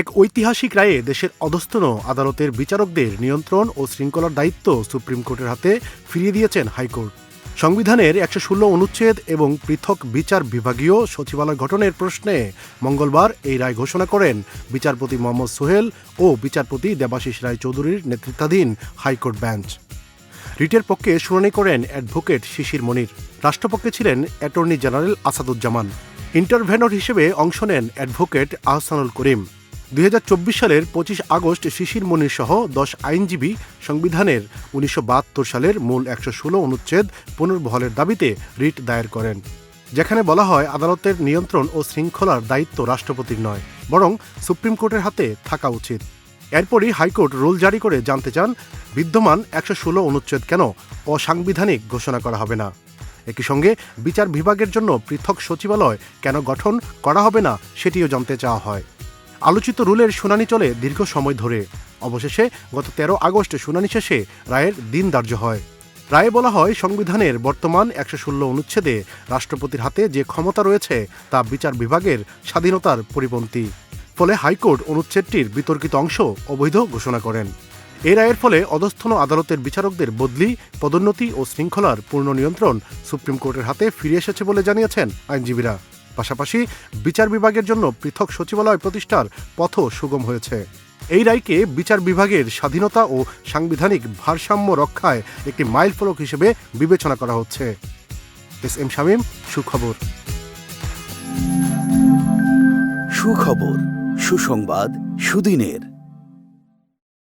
এক ঐতিহাসিক রায়ে দেশের অধস্তন আদালতের বিচারকদের নিয়ন্ত্রণ ও শৃঙ্খলার দায়িত্ব সুপ্রিম কোর্টের হাতে ফিরিয়ে দিয়েছেন হাইকোর্ট। সংবিধানের একশো ষোলো অনুচ্ছেদ এবং পৃথক বিচার বিভাগীয় সচিবালয় গঠনের প্রশ্নে মঙ্গলবার এই রায় ঘোষণা করেন বিচারপতি মোহাম্মদ সোহেল ও বিচারপতি দেবাশিস রায় চৌধুরীর নেতৃত্বাধীন হাইকোর্ট বেঞ্চ। রিটের পক্ষে শুনানি করেন অ্যাডভোকেট শিশির মনির। রাষ্ট্রপক্ষে ছিলেন অ্যাটর্নি জেনারেল আসাদুজ্জামান। ইন্টারভেনর হিসেবে অংশ নেন অ্যাডভোকেট আহসানুল করিম। দুই হাজার চব্বিশ সালের পঁচিশ আগস্ট শিশির মনির সহ দশ আইনজীবী সংবিধানের উনিশশো বাহাত্তর সালের মূল একশো ষোলো অনুচ্ছেদ পুনর্বহলের দাবিতে রিট দায়ের করেন, যেখানে বলা হয় আদালতের নিয়ন্ত্রণ ও শৃঙ্খলার দায়িত্ব রাষ্ট্রপতির নয়, বরং সুপ্রিম কোর্টের হাতে থাকা উচিত। এরপরই হাইকোর্ট রুল জারি করে জানতে চান, বিদ্যমান একশো ষোলো অনুচ্ছেদ কেন অসাংবিধানিক ঘোষণা করা হবে না। একই সঙ্গে বিচার বিভাগের জন্য পৃথক সচিবালয় কেন গঠন করা হবে না সেটিও জানতে চাওয়া হয়। আলোচিত রুলের শুনানি চলে দীর্ঘ সময় ধরে। অবশেষে গত তেরো আগস্ট শুনানি শেষে রায়ের দিন ধার্য হয়। রায়ে বলা হয়, সংবিধানের বর্তমান একশো ষোলো অনুচ্ছেদে রাষ্ট্রপতির হাতে যে ক্ষমতা রয়েছে তা বিচার বিভাগের স্বাধীনতার পরিপন্থী। ফলে হাইকোর্ট অনুচ্ছেদটির বিতর্কিত অংশ অবৈধ ঘোষণা করেন। এই রায়ের ফলে অধস্থন আদালতের বিচারকদের বদলি, পদোন্নতি ও শৃঙ্খলার পূর্ণ নিয়ন্ত্রণ সুপ্রিম কোর্টের হাতে ফিরে এসেছে বলে জানিয়েছেন আইনজীবীরা। পাশাপাশি বিচার বিভাগের জন্য পৃথক সচিবালয় প্রতিষ্ঠার পথও সুগম হয়েছে। এই রায়কে বিচার বিভাগের স্বাধীনতা ও সাংবিধানিক ভারসাম্য রক্ষায় একটি মাইল মাইলফলক হিসেবে বিবেচনা করা হচ্ছে। এস এম শামীম, সুখবর। সুখবর, সুসংবাদ, সুদিনের।